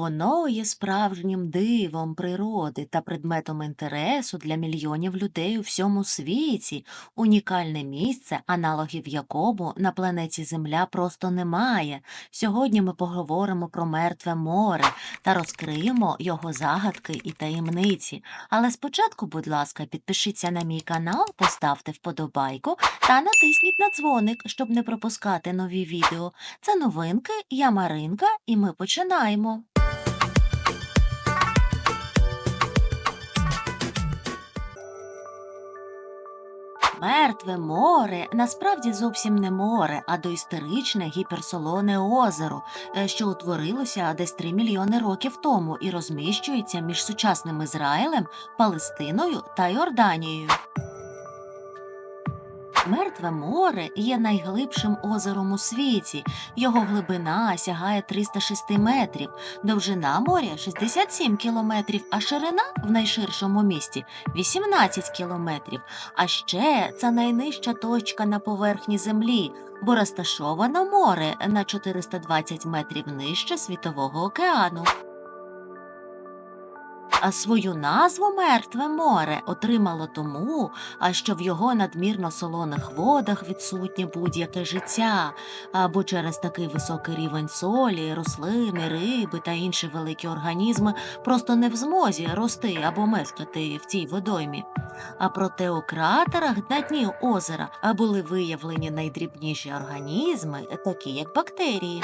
Воно є справжнім дивом природи та предметом інтересу для мільйонів людей у всьому світі, унікальне місце, аналогів якому на планеті Земля просто немає. Сьогодні ми поговоримо про мертве море та розкриємо його загадки і таємниці. Але спочатку, будь ласка, підпишіться на мій канал, поставте вподобайку та натисніть на дзвоник, щоб не пропускати нові відео. Це новинки, я Маринка, і ми починаємо. Мертве море насправді зовсім не море, а доісторичне гіперсолоне озеро, е, що утворилося десь 3 мільйони років тому і розміщується між сучасним Ізраїлем, Палестиною та Йорданією. Мертве море є найглибшим озером у світі. Його глибина сягає 306 метрів, довжина моря 67 кілометрів, а ширина в найширшому місті 18 кілометрів. А ще це найнижча точка на поверхні землі, бо розташовано море на 420 метрів нижче світового океану. А свою назву Мертве море отримало тому, а що в його надмірно солоних водах відсутнє будь-яке життя, або через такий високий рівень солі, рослини, риби та інші великі організми просто не в змозі рости або мешкати в цій водоймі. А проте у кратерах на дні озера були виявлені найдрібніші організми, такі як бактерії.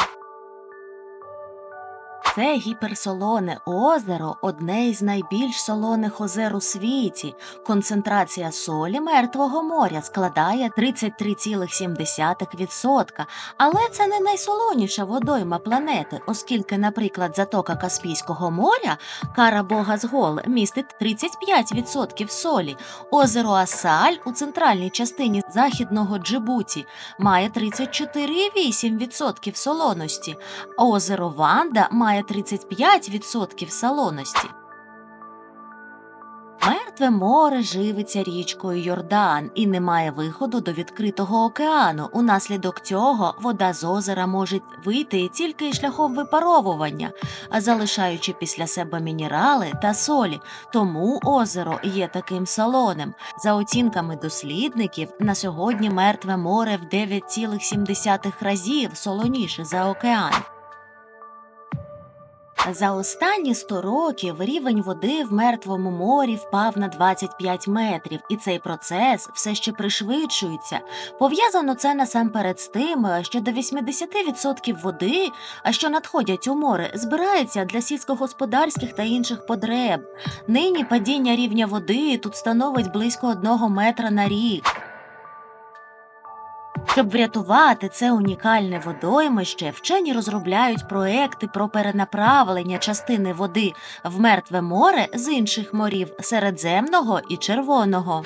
Це гіперсолоне озеро одне із найбільш солоних озер у світі. Концентрація солі мертвого моря складає 33,7%. Але це не найсолоніша водойма планети, оскільки, наприклад, затока Каспійського моря Кара Богазгол містить 35% солі. Озеро Асаль у центральній частині західного Джибуті має 34,8% солоності. Озеро Ванда має 35% солоності. Мертве море живиться річкою Йордан і не має виходу до відкритого океану. Унаслідок цього вода з озера може вийти тільки шляхом випаровування, а залишаючи після себе мінерали та солі. Тому озеро є таким солоним. За оцінками дослідників, на сьогодні мертве море в 9,7 разів солоніше за океан. За останні 100 років рівень води в мертвому морі впав на 25 метрів, і цей процес все ще пришвидшується. Пов'язано це насамперед з тим, що до 80% води, а що надходять у море, збирається для сільськогосподарських та інших потреб. Нині падіння рівня води тут становить близько 1 метра на рік. Щоб врятувати це унікальне водоймище, вчені розробляють проекти про перенаправлення частини води в мертве море з інших морів Середземного і Червоного.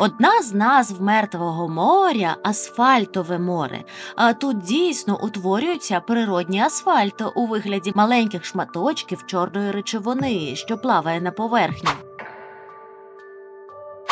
Одна з назв мертвого моря асфальтове море. А тут дійсно утворюється природній асфальт у вигляді маленьких шматочків чорної речовини, що плаває на поверхні.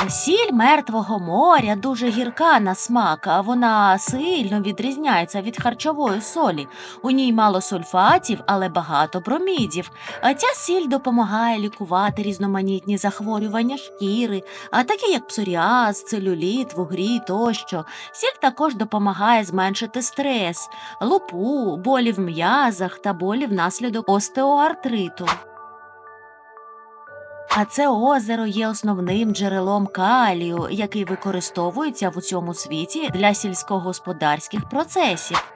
Сіль мертвого моря дуже гірка на смак, а вона сильно відрізняється від харчової солі. У ній мало сульфатів, але багато бромідів. А ця сіль допомагає лікувати різноманітні захворювання шкіри, а такі як псоріаз, целюліт, вугрі тощо. Сіль також допомагає зменшити стрес, лупу, болі в м'язах та болі внаслідок остеоартриту. А це озеро є основним джерелом калію, який використовується в усьому світі для сільськогосподарських процесів.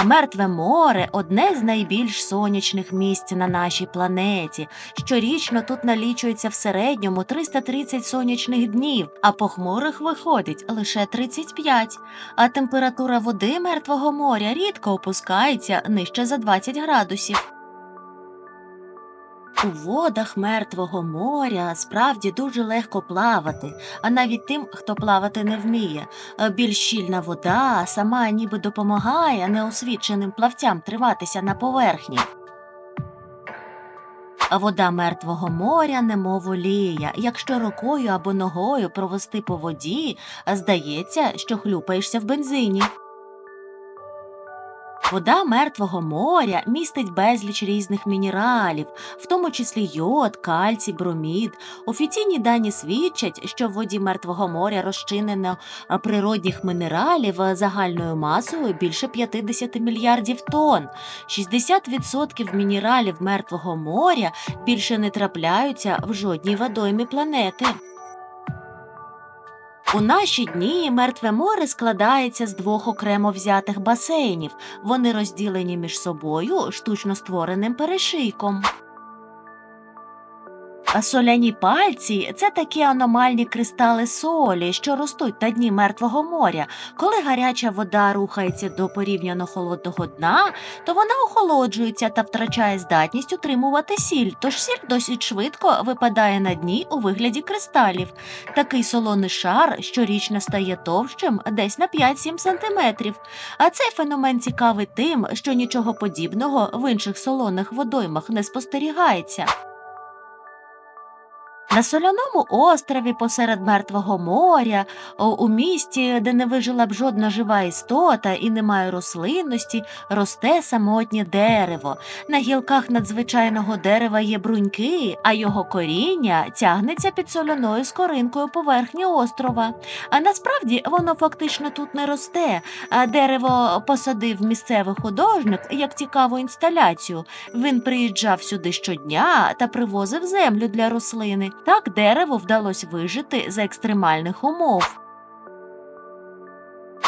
А мертве море одне з найбільш сонячних місць на нашій планеті. Щорічно тут налічується в середньому 330 сонячних днів, а похмурих виходить лише 35. А температура води мертвого моря рідко опускається нижче за 20 градусів. У водах мертвого моря справді дуже легко плавати, а навіть тим, хто плавати не вміє. Е, Більш щільна вода сама ніби допомагає неосвіченим плавцям триматися на поверхні. А вода мертвого моря немов олія. Якщо рукою або ногою провести по воді, здається, що хлюпаєшся в бензині. Вода Мертвого моря містить безліч різних мінералів, в тому числі йод, кальцій, бромід. Офіційні дані свідчать, що в воді Мертвого моря розчинено природних мінералів загальною масою більше 50 мільярдів тонн. 60% мінералів Мертвого моря більше не трапляються в жодній водоймі планети. У наші дні мертве море складається з двох окремо взятих басейнів. Вони розділені між собою штучно створеним перешийком. Соляні пальці це такі аномальні кристали солі, що ростуть на дні мертвого моря. Коли гаряча вода рухається до порівняно холодного дна, то вона охолоджується та втрачає здатність утримувати сіль, тож сіль досить швидко випадає на дні у вигляді кристалів. Такий солоний шар щорічно стає товщим десь на 5-7 сантиметрів. А цей феномен цікавий тим, що нічого подібного в інших солоних водоймах не спостерігається. На соляному острові посеред Мертвого моря, у місті, де не вижила б жодна жива істота і немає рослинності, росте самотнє дерево. На гілках надзвичайного дерева є бруньки, а його коріння тягнеться під соляною скоринкою поверхні острова. А насправді воно фактично тут не росте. А дерево посадив місцевий художник як цікаву інсталяцію. Він приїжджав сюди щодня та привозив землю для рослини. Так дереву вдалося вижити за екстремальних умов.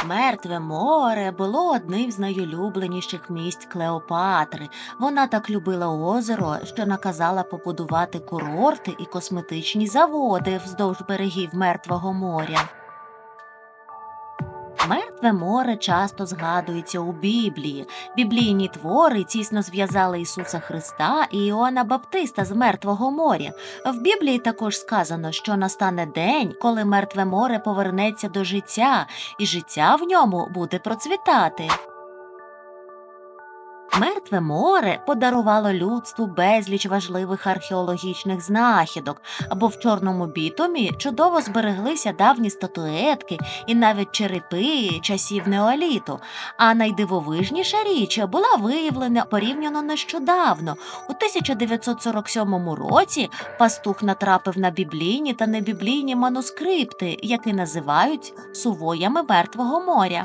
Мертве море було одним з найулюбленіших місць Клеопатри. Вона так любила озеро, що наказала побудувати курорти і косметичні заводи вздовж берегів Мертвого моря. Мертве море часто згадується у Біблії. Біблійні твори тісно зв'язали Ісуса Христа і Іоанна Баптиста з Мертвого моря. В Біблії також сказано, що настане день, коли мертве море повернеться до життя, і життя в ньому буде процвітати. Мертве море подарувало людству безліч важливих археологічних знахідок, або в чорному бітумі чудово збереглися давні статуетки і навіть черепи часів неоліту. А найдивовижніша річ була виявлена порівняно нещодавно. У 1947 році пастух натрапив на біблійні та небіблійні манускрипти, які називають сувоями Мертвого моря.